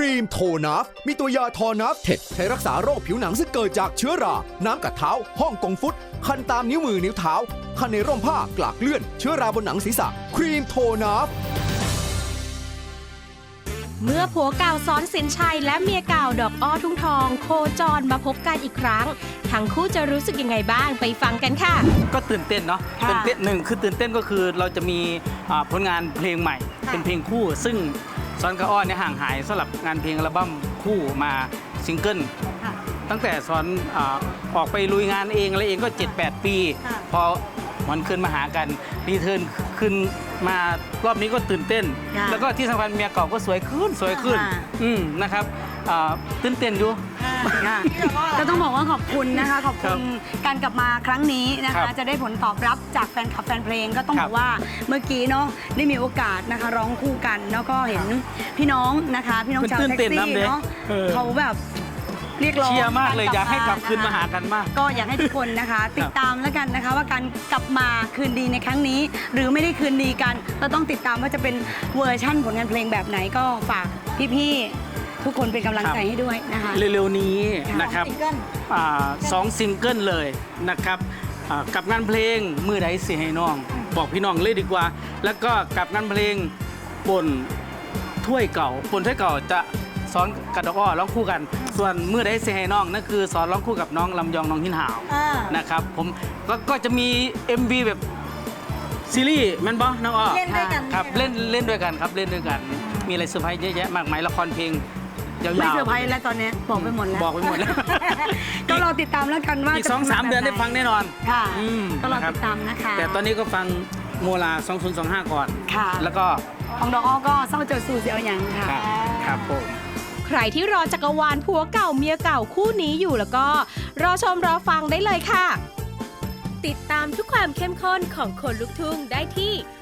รีมโทนัฟมีตัวยาทอนัฟเท็ดใช้รักษาโรคผิวหนังซึ่งเกิดจากเชื้อรา น้ำกัดเท้า ห้องกงฟุต คันตามนิ้วมือนิ้วเท้า คันในร่มผ้ากลากเลื่อน เชื้อราบนหนังศีรษะ ครีมโทนัฟเมื่อผัวเก่าซ้อนสินชัยและเมียเก่าดอกอ้อทุ่งทอง โคจรมาพบกันอีกครั้ง ทั้งคู่จะรู้สึกยังไงบ้างไปฟังกันค่ะ ก็ตื่นเต้นเนาะค่ะตื่นเต้นหนึ่งคือตื่นเต้นก็คือเราจะมีอ่าผลงานเพลงใหม่ค่ะเป็นเพลงคู่ ซึ่ง ซ้อนกระอ้อนเนี่ยห่างหายสำหรับงานเพลงอัลบั้มคู่มาซิงเกิลค่ะ ตั้งแต่ซ้อนอาออกไปลุยงานเองอะไรเองก็ 7-8 ปี ค่ะ พอมันขึ้นมาหากันรีเทิร์นขึ้นมารอบนี้ก็ตื่นเต้น ค่ะแล้วก็ที่สำคัญเมียเก่าก็สวยขึ้นสวยขึ้นค่ะอืมนะครับอ่าตื่นเต้นอยู่ ค่ะก็ต้องบอกว่าขอบคุณนะคะ ขอบครัคุบณการกลับมาครั้งนี้นะครัคะ บจะได้ผลตอบรับจากแฟนคลับแฟนเพลงก็ต้องครับอบกว่าเมื่อกี้เนาะได้มีโอกาสนะคะ ร้องคู่กันแล้วก็เห็นพี่น้องนะคะ พี่น้องชาวตื่นแท็กเต้นซี่น้ำเด้เนาะเออ เขาแบบเรียกร้องเชียร์มากเลยอยากให้กลับคืนมาหากันมาก ก็อยากให้ทุกคนนะคะ ติดตามแล้วกันนะคะ ว่าการกลับมาคืนดีในครั้งนี้ หรือไม่ได้คืนดีกันเราต้องติดตามว่าจะเป็นเวอร์ชั่นผลงานเพลงแบบไหนก็ฝากพี่ๆ ทุกคนเป็นกำลังใจให้ด้วยนะคะ เร็วๆนี้ค่ะนะครับอ่าสองซิงเกิลเลยนะครับอ่ากับงานเพลงมือใดสิให้น้อง บอกพี่น้องเลยดีกว่า แล้วก็กับงานเพลงปนถ้วยเก่าปนถ้วยเก่าจะสอนกับดอกอ้อร้องคู่กัน ส่วนมือใดสิให้น้องนั่นคือสอนร้องคู่กับน้องลำยองน้องหินหาวอ่า นะครับ ผมก็ก็จะมี MV แบบซีรีส์แมันบอน้องอ้อ เล่นด้วยกันครับ เล่นเล่นด้วยกันครับเล่นด้วยกัน มีอะไรเซอร์ไพรส์เยอะแยะมากมายละครเพลง ยาวๆ ไม่เซอร์ไพรส์แล้วตอนนี้บอกไปหมดแล้วบอกไปหมดแล้ว ก็รอติดตามแล้วกันว่าอีกจะสองสามเดือนได้ฟังแน่นอนค่ะอืมก็รอนะครับติดตามนะคะ แต่ตอนนี้ก็ฟังโมลา 2025 ก่อน ค่ะ แล้วก็ของดอกอ้อก็เศร้าเจอสู่เสียวหยังค่ะ ครับครับผมใครที่รอจักรวาลผัวเก่าเมียเก่าคู่นี้อยู่แล้วก็ รอชมรอฟังได้เลยค่ะ ติดตามทุกความเข้มข้นของคนลุกทุ่งได้ที่แ